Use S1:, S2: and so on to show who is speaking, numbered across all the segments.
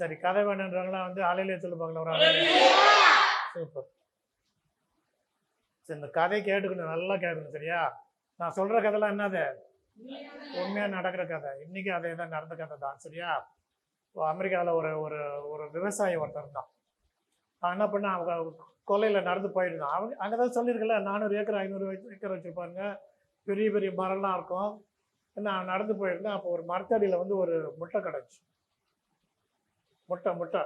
S1: சரி கதை வேணுன்றவங்களாம் வந்து அலையிலே சொல்லுவாங்களா ஒரு சூப்பர். சரி இந்த கதையை கேட்டுக்கணும் நல்லா கேட்கணும் சரியா? நான் சொல்ற கதைலாம் என்னது? உண்மையாக நடக்கிற கதை. இன்னைக்கு அதே தான் நடந்த கதை தான் சரியா? அமெரிக்காவில் ஒரு ஒரு ஒரு விவசாயி ஒருத்தர் தான் அவன் என்ன பண்ண அவங்க கொல்லையில் நடந்து போயிருந்தான் அவங்க அங்கே தான் சொல்லியிருக்கல நானூறு ஏக்கர் ஐநூறு ஏக்கர் வச்சுருப்பாருங்க பெரிய பெரிய மரம்லாம் இருக்கும். நான் நடந்து போயிருந்தேன். அப்போ ஒரு மரத்தடியில் வந்து ஒரு முட்டை கிடச்சி முட்டை முட்டை.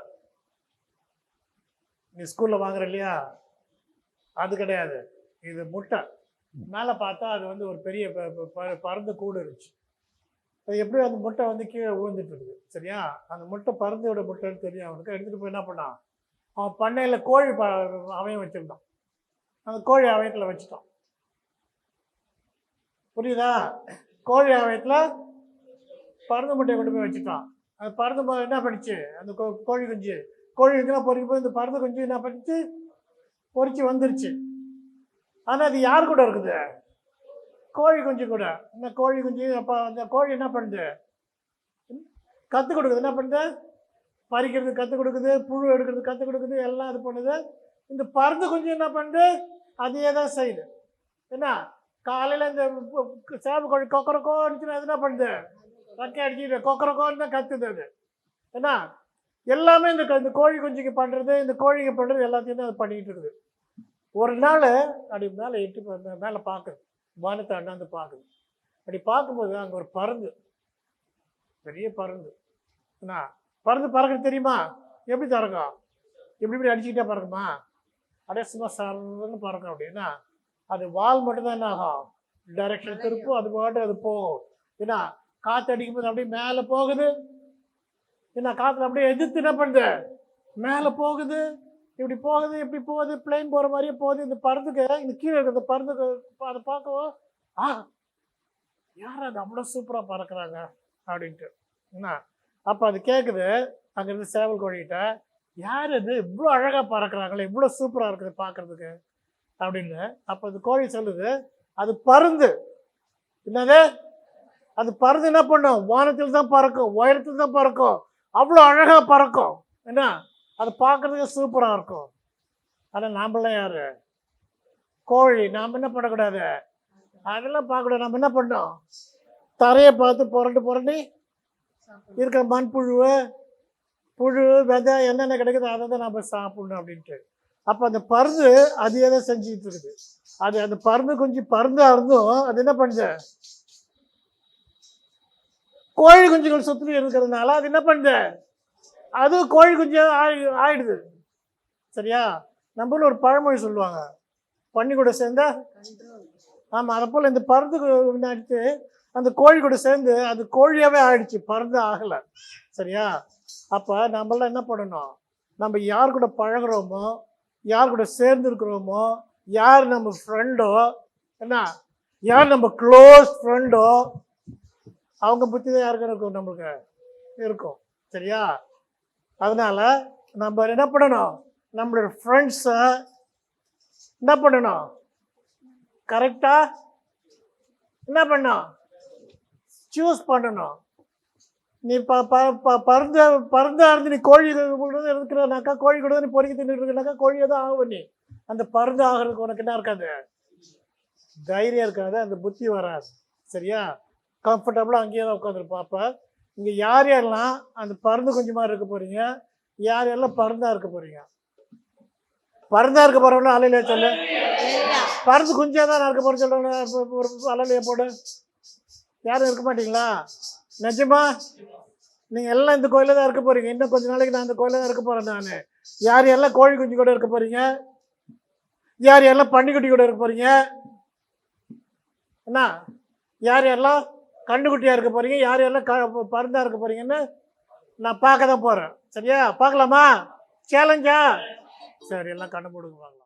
S1: நீ ஸ்கூலில் வாங்குற இல்லையா? அது கிடையாது. இது முட்டை. மேலே பார்த்தா அது வந்து ஒரு பெரிய ப- ப- ப- பறந்து கூடு இருந்துச்சு. அது எப்படி அந்த முட்டை வந்து கீழே விழுந்துட்டு இருக்குது சரியா? அந்த முட்டை பறந்தோட முட்டைன்னு தெரியும் அவனுக்கு. எடுத்துகிட்டு போய் என்ன பண்ணான்? அவன் பண்ணையில் கோழி ப அவன் வச்சுருந்தான். அந்த கோழி அவயத்தில் வச்சுட்டான். புரியுதா? கோழி அவயத்தில் பறந்து முட்டையை கொண்டு போய் வச்சுட்டான். அது பறந்து போது என்ன பண்ணிச்சு? அந்த கோ- கோழி குஞ்சு. கோழி குஞ்சுலாம் பொறிக்கும் போது இந்த பறந்து குஞ்சு என்ன பண்ணிச்சு? பொறிச்சு வந்துருச்சு. ஆனால் அது யார் கூட இருக்குது? கோழி குஞ்சு கூட. இந்த கோழி குஞ்சு அப்போ அந்த கோழி என்ன பண்ணுது? கற்றுக் கொடுக்குது. என்ன பண்ணுது? பறிக்கிறது கற்றுக் கொடுக்குது. புழு எடுக்கிறது கற்றுக் கொடுக்குது. எல்லாம் இது பண்ணுது. இந்த பறந்து குஞ்சு என்ன பண்ணுது? அதையே தான் செய்யுது. என்ன? காலையில் இந்த சேவை கோழி கொக்கரக்கோ அடிச்சுன்னா அது என்ன பண்ணுது? ரெக்கை அடிச்சுட்டு கொக்கரக்கோன்னு தான் கத்துது அது. என்ன எல்லாமே இந்த க- இந்த கோழி குஞ்சுக்கு பண்ணுறது இந்த கோழிக்கு பண்ணுறது எல்லாத்தையும் தான் அது பண்ணிக்கிட்டு இருக்குது. ஒரு நாள் அப்படி மேலே எட்டு மேலே பார்க்குது. வானத்தை அண்ணாந்து பார்க்குது. அப்படி பார்க்கும்போது அங்கே ஒரு பருந்து பெரிய பருந்து என்ன பருந்து பறக்கிறது தெரியுமா? எப்படி பறக்கும்? எப்படி இப்படி அடிச்சுக்கிட்டே பறக்குமா? அப்படியே சும்மா சரன்னு பறக்கும். அப்படின்னா அது வால் மட்டும்தான் என்ன ஆகும்? டைரக்ஷன் திருப்பும் அது பாட்டு அது போகும். என்ன காற்று அடிக்கும்போது அப்படியே மேலே போகுது. என்ன காற்றுல அப்படியே எதிர்த்து என்ன பண்ணுது மேலே போகுது. இப்படி போகுது இப்படி போகுது பிளேன் போகிற மாதிரியே போகுது. இந்த பருந்துக்கு இந்த கீழே இருக்கிற இந்த பருந்துக்கு அதை பார்க்கவும் ஆ யார் அது அவ்வளோ சூப்பராக பறக்குறாங்க அப்படின்ட்டு. என்ன? அப்போ அது கேட்குது அங்கேருந்து சேவல் கோழிகிட்ட யார் அது இவ்வளோ அழகாக பறக்கிறாங்களே இவ்வளோ சூப்பராக இருக்குது பார்க்குறதுக்கு. அப்படின்னு. அப்போ அந்த கோழி சொல்லுது அது பருந்து. என்னது? அது பறந்து என்ன பண்ணும்? வானத்தில் தான் பறக்கும் உயரத்தில் தான் பறக்கும். அவ்வளோ அழகாக பறக்கும். என்ன? அது பார்க்குறதுக்கு சூப்பராக இருக்கும். ஆனால் நாமெல்லாம் யார்? கோழி. நாம் என்ன பண்ணக்கூடாது? அதெல்லாம் பார்க்கக்கூடாது. நம்ம என்ன பண்ணோம்? தரையை பார்த்து புரண்டு புரண்டி இருக்கிற மண்புழு புழு விதை என்னென்ன கிடைக்குதோ அதை தான் நம்ம சாப்பிடணும் அப்படின்ட்டு. அப்போ அந்த பருந்து அதையே தான் செஞ்சுக்கிட்டு இருக்குது. அது அந்த பருந்து கொஞ்சம் பருந்தாக இருந்தும் அது என்ன பண்ணுது? கோழி குஞ்சுகள் சுற்றி இருக்கிறதுனால அது என்ன பண்ணுது அது கோழி குஞ்சு ஆயி ஆயிடுது. சரியா? நம்மள ஒரு பழமொழி சொல்லுவாங்க. பண்ணி கூட சேர்ந்தா ஆமாம் அதை போல் இந்த பருந்து அடித்து அந்த கோழி கூட சேர்ந்து அது கோழியாகவே ஆயிடுச்சு. பருந்து ஆகலை. சரியா? அப்போ நம்மளாம் என்ன பண்ணணும்? நம்ம யார் கூட பழகுறோமோ யார் கூட சேர்ந்து இருக்கிறோமோ யார் நம்ம ஃப்ரெண்டோ என்ன? யார் நம்ம க்ளோஸ் ஃப்ரெண்டோ அவங்க புத்தி தான் யாருக்கும் இருக்கும்? நம்மளுக்கு இருக்கும். சரியா? அதனால் நம்ம என்ன பண்ணணும்? நம்மளோட ஃப்ரெண்ட்ஸை என்ன பண்ணணும்? கரெக்டாக என்ன பண்ணணும்? சூஸ் பண்ணணும். நீ ப ப ப பறந்த பறந்தா இருந்து நீ கோழி கூட இருக்கிறனாக்கா கோழி கூட நீ பொறுக்கி தின்னுட்டு இருக்கனாக்கா கோழியை தான் ஆகும் நீ. அந்த பருந்து ஆகிறதுக்கு உனக்கு என்ன இருக்காது? தைரியம் இருக்காது அந்த புத்தி வராது. சரியா? கம்ஃபர்டபுளாக அங்கேயே தான் உட்காந்துருப்போம் அப்போ இங்கே யார் யாரெல்லாம் அந்த பருந்து கொஞ்சமாக இருக்க போகிறீங்க யார் யாரெல்லாம் பறந்தாக இருக்க போகிறீங்க பறந்தாக இருக்க போகிறவங்க அலையிலே சொல்லு. பருந்து குஞ்சாக தான் இருக்க போகிற சொல்கிறவங்க ஒரு அலையிலே போடு. யாரும் இருக்க மாட்டிங்களா? நிஜமா? நீங்கள் எல்லாம் இந்த கோயிலில் தான் இருக்க போகிறீங்க இன்னும் கொஞ்ச நாளைக்கு நான் இந்த கோயிலில் தான் இருக்க போகிறேன் நான். யார் யாரெல்லாம் கோழி குஞ்சு கூட இருக்க போகிறீங்க யார் யாரெல்லாம் பன்னிக்குட்டி கூட இருக்க போகிறீங்க என்ன யார் யாரெல்லாம் கண்டுக்குட்டியாக இருக்க போகிறீங்க யார் யாரெல்லாம் க பருந்தாக இருக்க போகிறீங்கன்னு நான் பார்க்க தான் போகிறேன் சரியா? பார்க்கலாமா? சேலஞ்சா? சரி எல்லாம் கண்ணு போடுங்க பார்க்கலாம்.